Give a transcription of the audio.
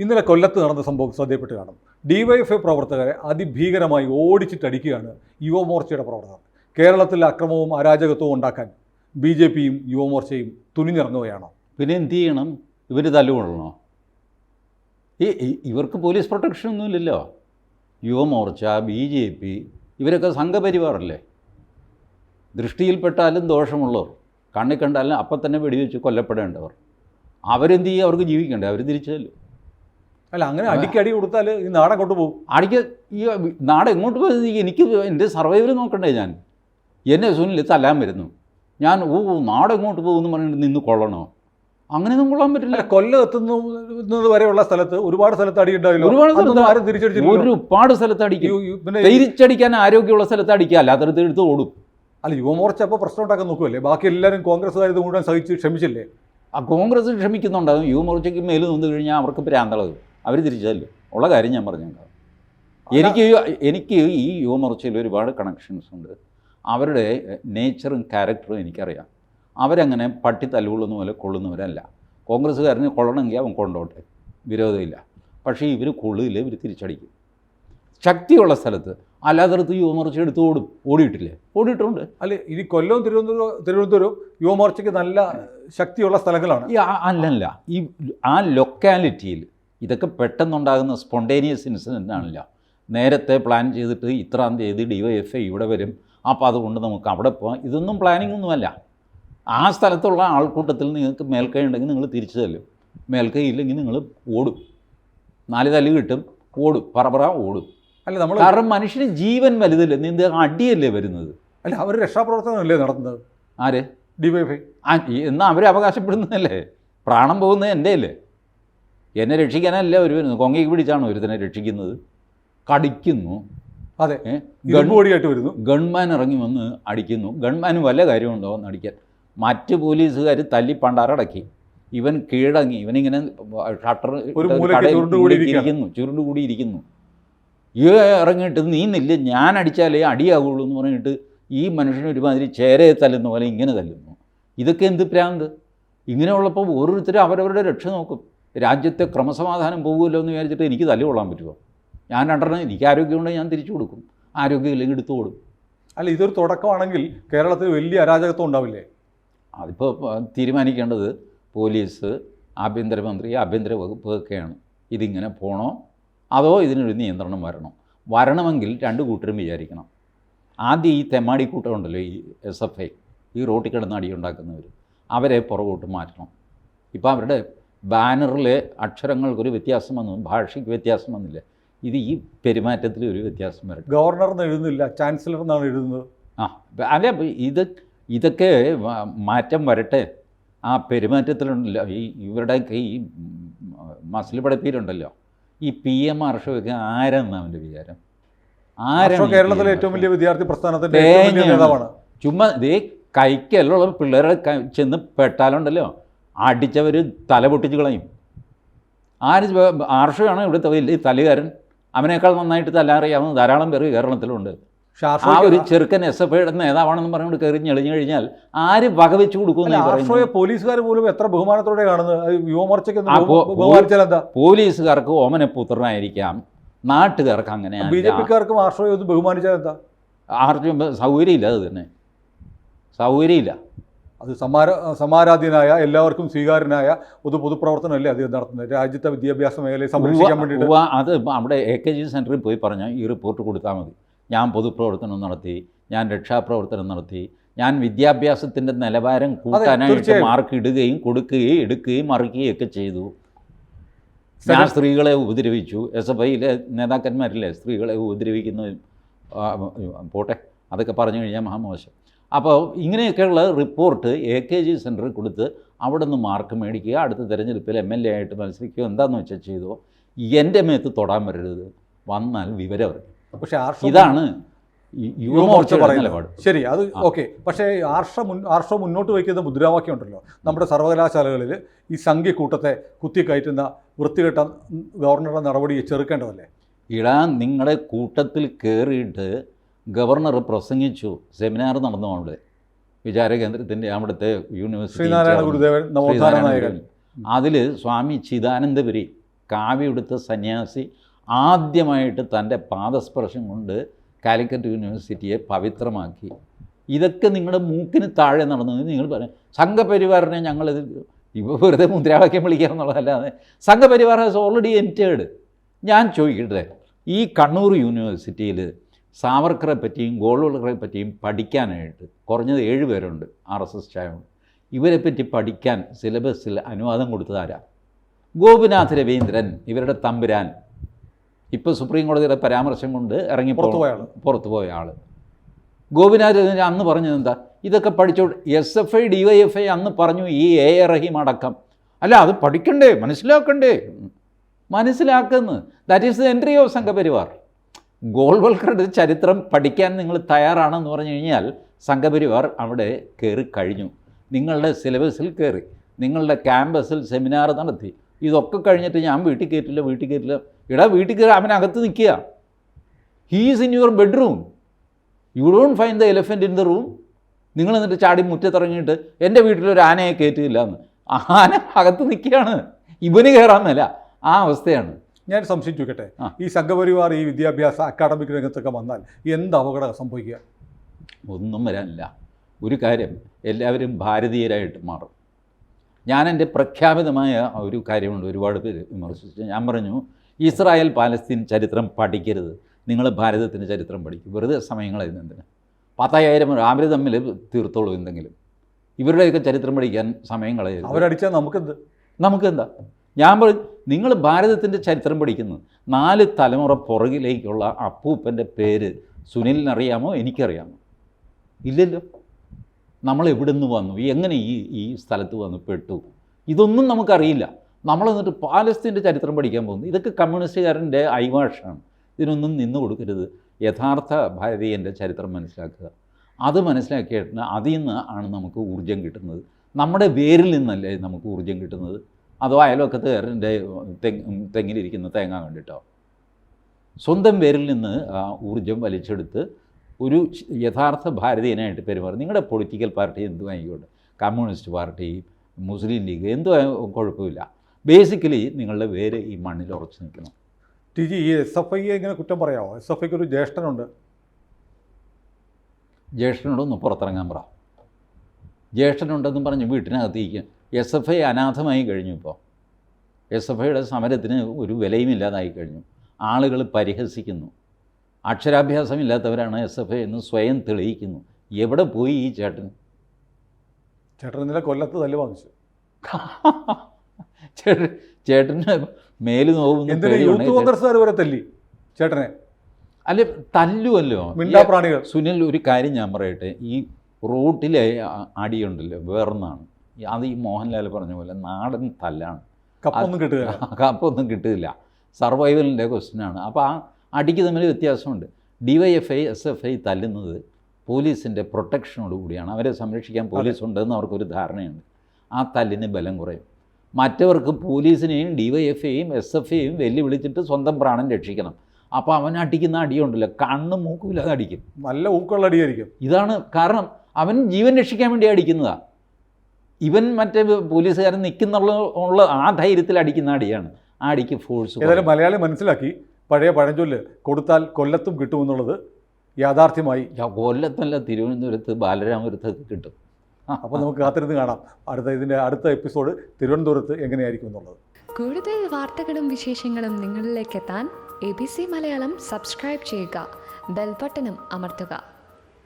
ഇന്നലെ കൊല്ലത്ത് നടന്ന സംഭവം ശ്രദ്ധയപ്പെട്ട് കാണും. ഡിവൈഎഫ്ഐ പ്രവർത്തകരെ അതിഭീകരമായി ഓടിച്ചിട്ടടിക്കുകയാണ് യുവമോർച്ചയുടെ പ്രവർത്തകർ. കേരളത്തിൽ അക്രമവും അരാജകത്വവും ഉണ്ടാക്കാൻ ബി ജെ പിയും യുവമോർച്ചയും തുനിഞ്ഞിറങ്ങുകയാണോ? പിന്നെ എന്ത് ചെയ്യണം? ഇവർ തല്ലുകൊള്ളണോ? ഈ ഇവർക്ക് പോലീസ് പ്രൊട്ടക്ഷൻ ഒന്നുമില്ലല്ലോ. യുവമോർച്ച ബി ജെ പി ഇവരൊക്കെ സംഘപരിവാറല്ലേ? ദൃഷ്ടിയിൽപ്പെട്ടാലും ദോഷമുള്ളവർ കണ്ണിൽ കണ്ടാലും അപ്പം തന്നെ വെടിവെച്ച് കൊല്ലപ്പെടേണ്ടവർ. അവരെന്ത് ചെയ്യുക അവർക്ക് ജീവിക്കണ്ടേ? അവർ തിരിച്ചല്ലോ? അല്ല അങ്ങനെ അടിക്കടി കൊടുത്താൽ ഈ നാടൻ കൊണ്ടുപോകും അടിക്ക് ഈ നാട് എങ്ങോട്ട് പോയത് എനിക്ക് എന്റെ സർവൈവൽ നോക്കണ്ടേ ഞാൻ? എന്നെ സുനിൽ തല്ലാൻ വരുന്നു. ഞാൻ ഓ നാട് എങ്ങോട്ട് പോകുമെന്ന് പറഞ്ഞിട്ട് നിന്ന് കൊള്ളണോ? അങ്ങനെയൊന്നും കൊള്ളാൻ പറ്റില്ല. കൊല്ലം എത്തുന്നത് വരെയുള്ള സ്ഥലത്ത് ഒരുപാട് സ്ഥലത്ത് അടിയുണ്ടായല്ലോ ഒരുപാട് സ്ഥലത്ത് ആരും തിരിച്ചടിച്ചില്ല ഒരുപാട് സ്ഥലത്ത് അടിക്കും. തിരിച്ചടിക്കാൻ ആരോഗ്യമുള്ള സ്ഥലത്ത് അടിക്കുക അല്ലാത്തടത്ത് എടുത്ത് ഓടും. അല്ല യുവമോർച്ച അപ്പോൾ പ്രശ്നം ഉണ്ടാക്കാൻ നോക്കുമല്ലേ ബാക്കി എല്ലാവരും കോൺഗ്രസ്സുകാർ ഇത് മുഴുവൻ സഹിച്ച് ക്ഷമിച്ചില്ലേ? ആ കോൺഗ്രസ് ക്ഷമിക്കുന്നുണ്ടാകും യുവമോർച്ചയ്ക്ക് മേൽ നിന്ന് കഴിഞ്ഞാൽ അവർക്ക് പ്രാന്തളകും അവർ തിരിച്ചല്ലോ ഉള്ള കാര്യം ഞാൻ പറഞ്ഞേക്കാം എനിക്ക് എനിക്ക് ഈ യുവമോർച്ചയിൽ ഒരുപാട് കണക്ഷൻസ് ഉണ്ട്. അവരുടെ നേച്ചറും ക്യാരക്ടറും എനിക്കറിയാം. അവരങ്ങനെ പട്ടി തല്ലുകൊള്ളുന്ന പോലെ കൊള്ളുന്നവരല്ല. കോൺഗ്രസ്സുകാരന് കൊള്ളണമെങ്കിൽ അവൻ കൊണ്ടോട്ടെ. വിരോധമില്ല. പക്ഷേ ഇവർ കൊള്ളില്ല ഇവർ തിരിച്ചടിക്കും. ശക്തിയുള്ള സ്ഥലത്ത്. അല്ലാത്തടത്ത് യുവമോർച്ച എടുത്ത് ഓടും. ഓടിയിട്ടില്ലേ? ഓടിയിട്ടുണ്ട്. അല്ല ഇനി കൊല്ലവും തിരുവനന്തപുരം തിരുവനന്തപുരം യുവമോർച്ചയ്ക്ക് നല്ല ശക്തിയുള്ള സ്ഥലങ്ങളാണ്. ഈ അല്ലല്ല. ഈ ആ ലൊക്കാലിറ്റിയിൽ ഇതൊക്കെ പെട്ടെന്നുണ്ടാകുന്ന സ്പോണ്ടേനിയസ് ഇൻസിഡന്റ് ആണല്ലോ. നേരത്തെ പ്ലാൻ ചെയ്തിട്ട് ഇത്രാം തീയതി ഡി വൈ എഫ് ഐ ഇവിടെ വരും. അപ്പോൾ അതുകൊണ്ട് നമുക്ക് അവിടെ പോകാം ഇതൊന്നും പ്ലാനിംഗ് ഒന്നുമല്ല. ആ സ്ഥലത്തുള്ള ആൾക്കൂട്ടത്തിൽ നിങ്ങൾക്ക് മേൽക്കൈ ഉണ്ടെങ്കിൽ നിങ്ങൾ തിരിച്ചു തല്ലും. മേൽക്കൈ ഇല്ലെങ്കിൽ നിങ്ങൾ ഓടും. നാല് തല്ല് കിട്ടും. ഓടും. പറപറ ഓടും. അല്ല നമ്മൾ കാരണം മനുഷ്യന് ജീവൻ വലുതല്ലേ? നീന്ത് അടിയല്ലേ വരുന്നത്? അല്ല അവർ രക്ഷാപ്രവർത്തനമല്ലേ നടത്തുന്നത്? ആര്? ഡി വൈ ആ ഐ എന്നാൽ അവർ അവകാശപ്പെടുന്നതല്ലേ? പ്രാണം പോകുന്നത് എന്റെ അല്ലേ എന്നെ രക്ഷിക്കാനല്ല ഒരു കൊങ്ങയ്ക്ക് പിടിച്ചാണ് ഒരുത്തനെ രക്ഷിക്കുന്നത്. കടിക്കുന്നു. അതെ? ഇരുമ്പ് വരുന്നു. ഗൺമാൻ ഇറങ്ങി വന്ന് അടിക്കുന്നു. ഗൺമാന് വല്ല കാര്യമുണ്ടോ എന്ന് അടിക്കാൻ. മറ്റ് പോലീസുകാർ തല്ലി പണ്ടാറടക്കി. ഇവൻ കീഴടങ്ങി. ഇവനിങ്ങനെ ഷട്ടർ ഒരു മൂലയ്ക്ക് കൂടി ഇരിക്കുന്നു. ഈ ഇറങ്ങിയിട്ട് നീ നില്ല. ഞാൻ അടിച്ചാലേ അടിയാകുള്ളൂ എന്ന് പറഞ്ഞിട്ട് ഈ മനുഷ്യന് ഒരുമാതിരി ചേരയെ തല്ലുന്ന പോലെ ഇങ്ങനെ തല്ലുന്നു. ഇതൊക്കെ എന്ത് പ്രാന്ത്? ഇങ്ങനെയുള്ളപ്പോൾ ഓരോരുത്തരും അവരവരുടെ രക്ഷ നോക്കും. രാജ്യത്തെ ക്രമസമാധാനം പോകുമല്ലോ എന്ന് വിചാരിച്ചിട്ട് എനിക്ക് തല്ലുകൊള്ളാൻ പറ്റുമോ? ഞാൻ രണ്ടെണ്ണം എനിക്ക് ആരോഗ്യമുണ്ടെങ്കിൽ ഞാൻ തിരിച്ചു കൊടുക്കും. ആരോഗ്യമില്ലെങ്കിൽ എടുത്തു കൊടുക്കും. അല്ല ഇതൊരു തുടക്കമാണെങ്കിൽ കേരളത്തിൽ വലിയ അരാജകത്വം ഉണ്ടാവില്ലേ? അതിപ്പോൾ തീരുമാനിക്കേണ്ടത് പോലീസ് ആഭ്യന്തരമന്ത്രി ആഭ്യന്തര വകുപ്പ് ഒക്കെയാണ്. ഇതിങ്ങനെ പോകണോ അതോ ഇതിനൊരു നിയന്ത്രണം വരണോ? വരണമെങ്കിൽ രണ്ട് കൂട്ടരും വിചാരിക്കണം. ആദ്യം ഈ തെമ്മാടി കൂട്ടം ഉണ്ടല്ലോ ഈ എസ് എഫ് ഐ ഈ റോട്ടിൽ കിടന്ന് അടിയുണ്ടാക്കുന്നവർ അവരെ പുറകോട്ട് മാറ്റണം. ഇപ്പോൾ അവരുടെ ബാനറിലെ അക്ഷരങ്ങൾക്കൊരു വ്യത്യാസം വന്നു ഭാഷയ്ക്ക് വ്യത്യാസം വന്നില്ല? ഇത് ഈ പെരുമാറ്റത്തിൽ ഒരു വ്യത്യാസം വരും ഗവർണർ എന്ന് എഴുതുന്നില്ല ചാൻസലർ എന്നാണ് എഴുതുന്നത്. ആ അല്ല ഇത് ഇതൊക്കെ മാറ്റം വരട്ടെ. ആ പെരുമാറ്റത്തിലുണ്ടല്ലോ ഈ ഇവരുടെയൊക്കെ ഈ മസിൽ പടപ്പീരുണ്ടല്ലോ ഈ പി എം ഹർഷമൊക്കെ ആരെന്നാണ് അവന്റെ വിചാരം? ആരോ കേരളത്തിലെ ഏറ്റവും വലിയ വിദ്യാർത്ഥി പ്രസ്ഥാനത്തിന്റെ. നേതാവാണ്. ചുമ്മാ ഇതേ കൈക്കല്ലുള്ള പിള്ളേരെ ചെന്ന് പെട്ടാലുണ്ടല്ലോ. അടിച്ചവർ തല പൊട്ടിച്ച് കളയും. ആര് ആർഷയാണ് ഇവിടുത്തെ വലിയ തലുകാരൻ അവനേക്കാൾ നന്നായിട്ട് തല്ലാറിയാവുന്ന ധാരാളം പേര് കേരളത്തിലുണ്ട്. ആ ഒരു ചെറുക്കൻ എസ് എഫ് ഐയുടെ നേതാവാണെന്ന് പറഞ്ഞുകൊണ്ട് കയറി ഞെളിഞ്ഞു കഴിഞ്ഞാൽ ആര് വകവെച്ച് കൊടുക്കും പോലീസുകാർ പോലും എത്ര ബഹുമാനത്തോടെ കാണുന്നത്? പോലീസുകാർക്ക് ഓമനപുത്രനായിരിക്കാം നാട്ടുകാർക്ക് അങ്ങനെ ബി ജെ പിക്കാർക്കും ആർഷോയെ ഒന്ന് ബഹുമാനിച്ചാൽ എന്താ? ആർക്കും സൗകര്യമില്ല അത് തന്നെ. സൗകര്യമില്ല. അത് സമാര സമാരാധ്യനായ എല്ലാവർക്കും സ്വീകാര്യനായ ഒരു പൊതുപ്രവർത്തനമല്ലേ അദ്ദേഹം നടത്തുന്നത്? രാജ്യത്തെ വിദ്യാഭ്യാസ മേഖലയെ സംരക്ഷിക്കാൻ വേണ്ടി വേണ്ടിയിട്ട്? അത് അവിടെ എ കെ ജി സെന്ററിൽ പോയി പറഞ്ഞാൽ ഈ റിപ്പോർട്ട് കൊടുത്താൽ മതി. ഞാൻ പൊതുപ്രവർത്തനം നടത്തി ഞാൻ രക്ഷാപ്രവർത്തനം നടത്തി ഞാൻ വിദ്യാഭ്യാസത്തിന്റെ നിലവാരം കൂട്ടാനായിട്ട് മാർക്ക് ഇടുകയും കൊടുക്കുകയും എടുക്കുകയും മറിക്കുകയും ഒക്കെ ചെയ്തു. ഞാൻ സ്ത്രീകളെ ഉപദ്രവിച്ചു. എസ് എഫ് ഐയിലെ നേതാക്കന്മാരില്ലേ? സ്ത്രീകളെ ഉപദ്രവിക്കുന്ന പോട്ടെ. അതൊക്കെ പറഞ്ഞു കഴിഞ്ഞാൽ മഹാമോശം. അപ്പോൾ ഇങ്ങനെയൊക്കെയുള്ള റിപ്പോർട്ട് എ കെ ജി സെന്ററിൽ കൊടുത്ത് അവിടെ നിന്ന് മാർക്ക് മേടിക്കുക അടുത്ത തിരഞ്ഞെടുപ്പിൽ എം എൽ എ ആയിട്ട് മത്സരിക്കുക എന്താണെന്ന് വെച്ചാൽ ചെയ്തോ. എന്റെ മേത്ത് തൊടാൻ വരരുത്. വന്നാൽ വിവരം പക്ഷെ ഇതാണ് യുവമോർച്ച നിലപാട്. ശരി അത്. ഓക്കെ. പക്ഷേ ആർഷ മുൻ ആർഷ മുന്നോട്ട് വയ്ക്കുന്ന മുദ്രാവാക്യം ഉണ്ടല്ലോ. നമ്മുടെ സർവകലാശാലകളിൽ ഈ സംഘ്യക്കൂട്ടത്തെ കുത്തിക്കയറ്റുന്ന വൃത്തികെട്ട ഗവർണറുടെ നടപടിയെ ചെറുക്കേണ്ടതല്ലേ? ഇടാൻ നിങ്ങളുടെ കൂട്ടത്തിൽ കയറിയിട്ട് ഗവർണർ പ്രസംഗിച്ചു. സെമിനാർ നടന്നു അവിടെ. വിചാരകേന്ദ്രത്തിന്റെ അവിടുത്തെ യൂണിവേഴ്സിറ്റി ഗുരുദേവൻ അതിൽ സ്വാമി ചിദാനന്ദപുരി കാവ്യെടുത്ത സന്യാസി ആദ്യമായിട്ട് തന്റെ പാദസ്പർശം കൊണ്ട് കാലിക്കറ്റ് യൂണിവേഴ്സിറ്റിയെ പവിത്രമാക്കി. ഇതൊക്കെ നിങ്ങളുടെ മൂക്കിന് താഴെ നടന്നത് നിങ്ങൾ പറയും സംഘപരിവാറിനെ ഞങ്ങളിത് ഇപ്പോൾ വെറുതെ മുദ്രാവാക്യം വിളിക്കുക എന്നുള്ളതല്ലാതെ സംഘപരിവാർ ഹാസ് ഓൾറെഡി എന്റേഡ് ഞാൻ ചോദിക്കട്ടെ ഈ കണ്ണൂർ യൂണിവേഴ്സിറ്റിയിൽ സാവർക്കറെ പറ്റിയും ഗോൾവൾക്കറെ പറ്റിയും പഠിക്കാനായിട്ട് കുറഞ്ഞത് ഏഴ് പേരുണ്ട് ആർ എസ് എസ് ചായ ഇവരെ പറ്റി പഠിക്കാൻ സിലബസിൽ അനുവാദം കൊടുത്തതാരാ ഗോപിനാഥ് രവീന്ദ്രൻ ഇവരുടെ തമ്പുരാൻ. ഇപ്പോൾ സുപ്രീം കോടതിയുടെ പരാമർശം കൊണ്ട് ഇറങ്ങി. പുറത്തു പോയ ആൾ ഗോപിനാഥ് രവീന്ദ്രൻ അന്ന് പറഞ്ഞത് എന്താ ഇതൊക്കെ പഠിച്ചോ S F I D Y F I അന്ന് പറഞ്ഞു ഈ എ എ റഹീം അടക്കം. അല്ല അത് പഠിക്കണ്ടേ മനസ്സിലാക്കണ്ടേ? മനസ്സിലാക്കുന്നു. That is the entry of Sangh Parivar ഗോൾവൽക്കറുടെ ചരിത്രം പഠിക്കാൻ നിങ്ങൾ തയ്യാറാണെന്ന് പറഞ്ഞു കഴിഞ്ഞാൽ സംഘപരിവാർ അവിടെ കയറി കഴിഞ്ഞു. നിങ്ങളുടെ സിലബസിൽ കയറി. നിങ്ങളുടെ ക്യാമ്പസിൽ സെമിനാർ നടത്തി. ഇതൊക്കെ കഴിഞ്ഞിട്ട് ഞാൻ വീട്ടിൽ കയറ്റില്ല വീട്ടിൽ കയറ്റില്ല. ഇടാ വീട്ടിൽ കയറി അവനകത്ത് നിൽക്കുക. He's in your bedroom you don't find the elephant in the room നിങ്ങൾ എന്നിട്ട് ചാടി മുറ്റത്തിറങ്ങിയിട്ട് എന്റെ വീട്ടിലൊരു ആനയെ കയറ്റിയില്ല എന്ന്. ആന അകത്ത് നിൽക്കുകയാണ്. ഇവന് കയറാൻ മേല. ആ അവസ്ഥയാണ്. ഞാൻ സംശയിച്ചു വെക്കട്ടെ ഈ സംഘപരിവാർ ഈ വിദ്യാഭ്യാസ അക്കാഡമിക് രംഗത്തൊക്കെ വന്നാൽ എന്ത് അപകടം സംഭവിക്കുക? ഒന്നും വരാനില്ല. ഒരു കാര്യം എല്ലാവരും ഭാരതീയരായിട്ട് മാറും. ഞാൻ എന്റെ പ്രഖ്യാപിതമായ ഒരു കാര്യമുണ്ട് ഒരുപാട് പേര് വിമർശിച്ചു. ഞാൻ പറഞ്ഞു ഇസ്രായേൽ പാലസ്തീൻ ചരിത്രം പഠിക്കരുത്. നിങ്ങൾ ഭാരതത്തിന്റെ ചരിത്രം പഠിക്കും. വെറുതെ സമയങ്ങളായിരുന്നു എന്തിന്? പത്തായിരം അവർ തമ്മിൽ തീർത്തോളൂ എന്തെങ്കിലും. ഇവരുടെയൊക്കെ ചരിത്രം പഠിക്കാൻ സമയം കളയരുത്. അവരടിച്ചാൽ നമുക്കെന്ത്? നമുക്കെന്താ? ഞാൻ പറഞ്ഞു നിങ്ങൾ ഭാരതത്തിന്റെ ചരിത്രം പഠിക്കുന്നു. നാല് തലമുറ പുറകിലേക്കുള്ള അപ്പൂപ്പന്റെ പേര് സുനിലിനറിയാമോ? എനിക്കറിയാമോ? ഇല്ലല്ലോ. നമ്മൾ എവിടെ നിന്ന് വന്നു? എങ്ങനെ ഈ ഈ സ്ഥലത്ത് വന്ന്? പെട്ടു. ഇതൊന്നും നമുക്കറിയില്ല. നമ്മൾ എന്നിട്ട് പാലസ്തീന്റെ ചരിത്രം പഠിക്കാൻ പോകുന്നു. ഇതൊക്കെ കമ്മ്യൂണിസ്റ്റുകാരന്റെ ഐവാഷാണ് ഇതിനൊന്നും നിന്ന് കൊടുക്കരുത്. യഥാർത്ഥ ഭാരതീയന്റെ ചരിത്രം മനസ്സിലാക്കുക. അത് മനസ്സിലാക്കിയിട്ട് അതിൽ നിന്ന് ആണ് നമുക്ക് ഊർജം കിട്ടുന്നത്. നമ്മുടെ വേരിൽ നിന്നല്ലേ നമുക്ക് ഊർജം കിട്ടുന്നത്? അതോ അയൽവക്കത്തുകാരന്റെ തെങ്ങ് തെങ്ങിലിരിക്കുന്ന തേങ്ങ കണ്ടിട്ടോ? സ്വന്തം പേരിൽ നിന്ന് ആ ഊർജം വലിച്ചെടുത്ത് ഒരു യഥാർത്ഥ ഭാരതീയനായിട്ട് പെരുമാറും. നിങ്ങളുടെ പൊളിറ്റിക്കൽ പാർട്ടി എന്തും ആയിക്കോട്ടെ കമ്മ്യൂണിസ്റ്റ് പാർട്ടി മുസ്ലിം ലീഗ് എന്തോ കുഴപ്പമില്ല. ബേസിക്കലി നിങ്ങളുടെ പേര് ഈ മണ്ണിൽ ഉറച്ചു നിൽക്കണം. ടി ജി ഈ എസ് എഫ് ഐയെ ഇങ്ങനെ കുറ്റം പറയാമോ എസ് എഫ് ഐക്ക് ഒരു ജ്യേഷ്ഠനുണ്ട്. ജ്യേഷ്ഠനോടൊന്ന് പുറത്തിറങ്ങാൻ പറ. ജ്യേഷ്ഠനുണ്ടെന്നും പറഞ്ഞ് വീട്ടിനകത്തേക്ക് എസ് എഫ് ഐ അനാഥമായി കഴിഞ്ഞു ഇപ്പോൾ. എസ് എഫ് ഐയുടെ സമരത്തിന് ഒരു വിലയും ഇല്ലാതായി കഴിഞ്ഞു. ആളുകൾ പരിഹസിക്കുന്നു. അക്ഷരാഭ്യാസം ഇല്ലാത്തവരാണ് എസ് എഫ് ഐ എന്ന് സ്വയം തെളിയിക്കുന്നു. എവിടെ പോയി ഈ ചേട്ടൻ? ചേട്ടൻ ഇന്നലെ കൊല്ലത്ത് തല്ല് വാങ്ങിച്ചു. ചേട്ടൻ ചേട്ടന് മേൽ നോവുന്ന കോൺഗ്രസ്സുകാർ വരെ തല്ലി ചേട്ടനെ? അല്ലെ തല്ലുമല്ലോ മിണ്ടാപ്രാണികൾ സുനിൽ ഒരു കാര്യം ഞാൻ പറയട്ടെ. ഈ റോട്ടിലെ അടിയുണ്ടല്ലോ വേറൊന്നാണ്. അത് ഈ മോഹൻലാൽ പറഞ്ഞ പോലെ നാടൻ തല്ലാണ്. കപ്പൊന്നും കിട്ടുക കപ്പൊന്നും കിട്ടില്ല സർവൈവലിന്റെ ക്വസ്റ്റ്യനാണ് അപ്പോൾ ആ അടിക്ക് തമ്മിൽ വ്യത്യാസമുണ്ട്. D Y F I S F I തല്ലുന്നത് പോലീസിന്റെ പ്രൊട്ടക്ഷനോട് കൂടിയാണ്. അവരെ സംരക്ഷിക്കാൻ പോലീസ് ഉണ്ടെന്ന് അവർക്കൊരു ധാരണയുണ്ട്. ആ തല്ലിന് ബലം കുറയും. മറ്റവർക്ക് പോലീസിനെയും ഡി വൈ എഫ് ഐയും എസ് എഫ് ഐയും വെല്ലുവിളിച്ചിട്ട് സ്വന്തം പ്രാണൻ രക്ഷിക്കണം. അപ്പോൾ അവൻ അടിക്കുന്ന അടിയുണ്ടല്ലോ. കണ്ണ് ഇല്ലാതെ അടിക്കും. നല്ല ഊക്കുള്ള അടിയായിരിക്കും. ഇതാണ് കാരണം. അവൻ ജീവൻ രക്ഷിക്കാൻ വേണ്ടി അടിക്കുന്നതാ. ഇവൻ മറ്റേ പോലീസുകാരൻ നിൽക്കുന്നുള്ള ഉള്ള ആ ധൈര്യത്തിൽ അടിക്കുന്ന അടിയാണ്. ആ അടിക്ക് ഫോഴ്സ് ഏതായാലും മലയാളി മനസ്സിലാക്കി പഴയ പഴഞ്ചൊല്ല് കൊടുത്താൽ കൊല്ലത്തും കിട്ടുമെന്നുള്ളത് യാഥാർത്ഥ്യമായി. കൊല്ലത്തല്ല തിരുവനന്തപുരത്ത് ബാലരാമപുരത്തൊക്കെ കിട്ടും. അപ്പോൾ നമുക്ക് കാത്തിരുന്ന് കാണാം. അടുത്ത ഇതിന്റെ അടുത്ത എപ്പിസോഡ് തിരുവനന്തപുരത്ത് എങ്ങനെയായിരിക്കും എന്നുള്ളത്. കൂടുതൽ വാർത്തകളും വിശേഷങ്ങളും നിങ്ങളിലേക്ക് എത്താൻ A B C Malayalam subscribe ചെയ്യുക. ബെൽബട്ടനും അമർത്തുക.